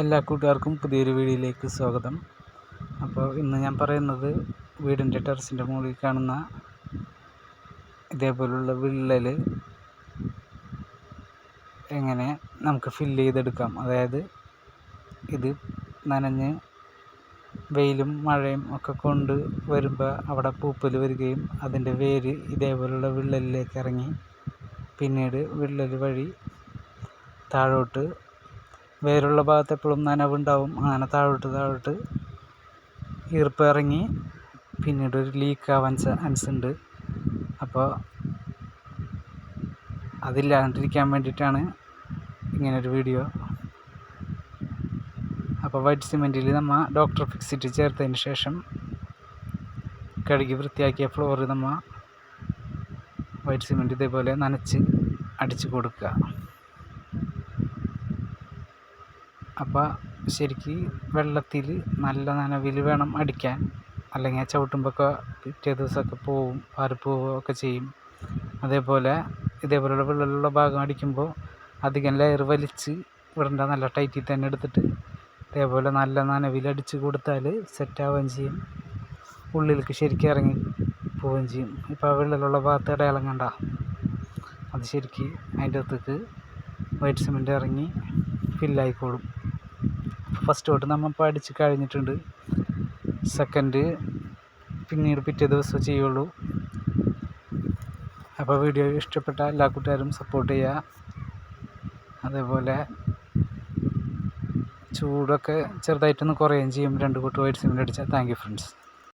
എല്ലാ കൂട്ടുകാർക്കും പുതിയൊരു വീഡിയോയിലേക്ക് സ്വാഗതം. അപ്പോൾ ഇന്ന് ഞാൻ പറയുന്നത് വീടിന്റെ ടെറസിന്റെ മുകളിൽ കാണുന്ന ഇതേപോലുള്ള വിള്ളൽ എങ്ങനെ നമുക്ക് ഫില്ല് ചെയ്തെടുക്കാം. അതായത് ഇത് നനഞ്ഞ് വെയിലും മഴയും ഒക്കെ കൊണ്ട് വരുമ്പോൾ അവിടെ പൂപ്പൽ വരികയും അതിന്റെ വേര് ഇതേപോലുള്ള വിള്ളലിലേക്ക് ഇറങ്ങി. പിന്നീട് വിള്ളൽ വഴി താഴോട്ട് വേരുള്ള ഭാഗത്ത് എപ്പോഴും നനവുണ്ടാവും. അങ്ങനെ താഴോട്ട് താഴോട്ട് ഈർപ്പം ഇറങ്ങി. പിന്നീട് ഒരു ലീക്ക് ആവാൻ ചാൻസ് ഉണ്ട് അപ്പോൾ അതില്ലാണ്ടിരിക്കാൻ വേണ്ടിയിട്ടാണ് ഇങ്ങനൊരു വീഡിയോ അപ്പോൾ വൈറ്റ് സിമെന്റിൽ നമ്മൾ ഡോക്ടർ ഫിക്സിറ്റ് ചേർത്തതിന് ശേഷം കഴുകി വൃത്തിയാക്കിയ ഫ്ലോർ നമ്മൾ വൈറ്റ് സിമെന്റ് ഇതേപോലെ നനച്ച് അടിച്ച് കൊടുക്കുക. അപ്പോൾ ശരിക്ക് വെള്ളത്തിൽ നല്ല നനവിൽ വേണം അടിക്കാൻ. അല്ലെങ്കിൽ ആ ചവിട്ടുമ്പോഴൊക്കെ പിറ്റേ ദിവസമൊക്കെ പോവും പാറിപ്പോവുകയൊക്കെ ചെയ്യും. അതേപോലെ ഇതേപോലെയുള്ള വെള്ളമുള്ള ഭാഗം അടിക്കുമ്പോൾ അധികം ലെയർ വലിച്ച് വിടേണ്ട നല്ല ടൈറ്റിൽ തന്നെ എടുത്തിട്ട് ഇതേപോലെ നല്ല നനവിൽ അടിച്ച് കൊടുത്താൽ സെറ്റാവുകയും ചെയ്യും. ഉള്ളിലേക്ക് ശരിക്കും ഇറങ്ങി പോവുകയും ചെയ്യും. ഇപ്പോൾ ആ വെള്ളമുള്ള ഭാഗത്ത് അടയാളം കണ്ട? അത് ശരിക്ക് അതിന്റെ അകത്തേക്ക് വൈറ്റ് സിമെന്റ് ഇറങ്ങി ഫില്ലായിക്കോളും ഫസ്റ്റ് തൊട്ട് നമ്മൾ പഠിച്ച് കഴിഞ്ഞിട്ടുണ്ട്. സെക്കൻഡ് പിന്നീട് പിറ്റേ ദിവസം ചെയ്യുള്ളൂ. അപ്പോൾ വീഡിയോ ഇഷ്ടപ്പെട്ട എല്ലാ കൂട്ടുകാരും സപ്പോർട്ട് ചെയ്യുക അതേപോലെ ചൂടൊക്കെ ചെറുതായിട്ടൊന്ന് കുറയുകയും ചെയ്യും. രണ്ട് കൂട്ട് വൈറ്റ് സിമെന്റ് അടിച്ചാൽ. Thank you friends